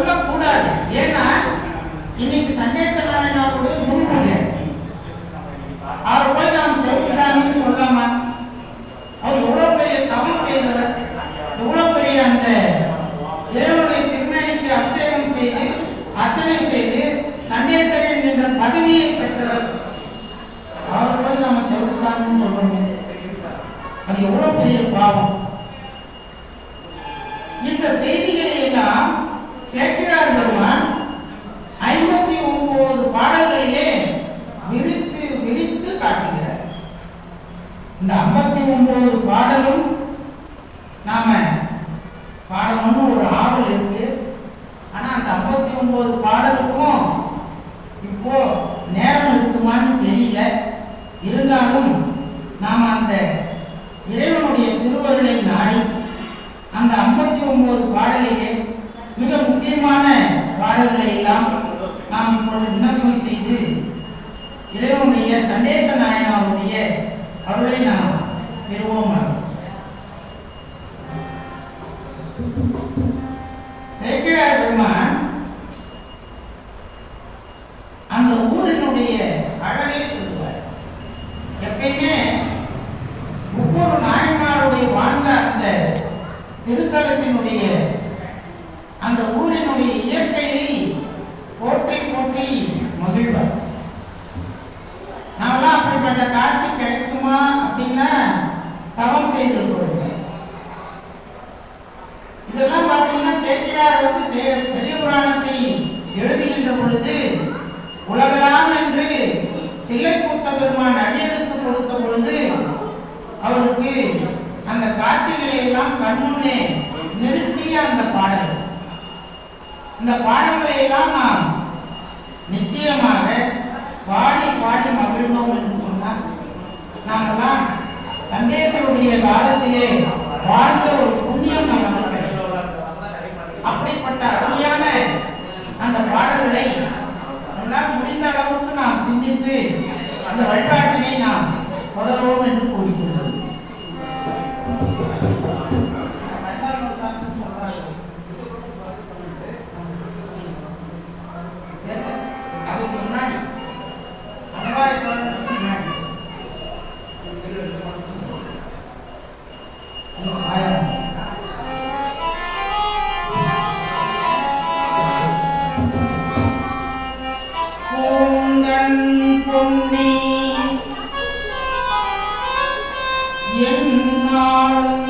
சொல்லக்கூடாது. ஏன்னா இன்னைக்கு சண்டேஸ்வரனா கூட முடிவுங்க அவர் போய் நாம் செவிச்சாமின்னு சொல்லாமா? அவர் எவ்வளவு பெரிய தவம் செய்தவர். எவ்வளவு பெரிய அந்த இறைவனுடைய திருமணிக்கு அபிஷேகம் செய்து அர்ச்சனை செய்து சண்டேஸ்வரன் என்ற பதவியை பெற்றவர். அவர் போய் நாம் செவிச்சாமின்னு சொல்றோம் அது எவ்வளவு பெரிய பாவம் இந்த செய்திகளை எல்லாம் சேக்கிரார் பெருமான் ஐம்பத்தி ஒன்பது பாடல்களிலே விரித்து விரித்து காட்டுகிறார் இந்த ஐம்பத்தி ஒன்பது பாடலும் நாம பாடணும்னு ஒரு ஆவல் இருக்கு. ஆனா அந்த ஐம்பத்தி ஒன்பது பாடலுக்கும் இப்போ நேரம் இருக்குமான்னு தெரியல. இருந்தாலும் நாம அந்த இறைவனுடைய திருவருளை நாடி அந்த ஐம்பத்தி ஒன்பது பாடலிலே மிக முக்கியமான பாடல்களை எல்லாம் நாம் இப்பொழுது விண்ணப்பம் செய்து இறைவனுடைய சண்டேச நாயனாவுடைய அருளை நாம் பெறுவோம் சேக்கிழார் பெருமான் அந்த ஊரினுடைய அழகை சொல்லுவார் எப்பயுமே ஒவ்வொரு நாயன்மாருடைய வாழ்ந்த அந்த திருத்தலத்தினுடைய அந்த ஊரினுடைய இயற்கையை போற்றி போற்றி முடியுமா அப்படின்னா தவம் செய்திருக்கிறோம் இதெல்லாம் பார்த்தீங்கன்னா சேக்கிழார் வந்து பெரிய புராணத்தை எழுதுகின்ற பொழுது உலகலாம் என்று தில்லைக்கூத்த பெருமான் அடியெடுத்து கொடுத்த பொழுது அவருக்கு அந்த காட்சிகளை எல்லாம் கண்முன்னே நிறுத்திய அந்த பாடல். இந்த பாடல்களை எல்லாம் நாம் நிச்சயமாக பாடி பாடி சந்தேசருடைய காலத்திலே வாழ்ந்த ஒரு புண்ணியம் நமக்கு அப்படிப்பட்ட அருமையான அந்த பாடல்களை நம்மளால் முடிந்த அளவுக்கு நாம் சிந்தித்து அந்த வழிபாட்டினை நாம் தொடர்வோம் என்று கூறிக்கொள்கிறோம். பூங்கண் பொன்னி என்னாலும்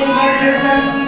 Imagine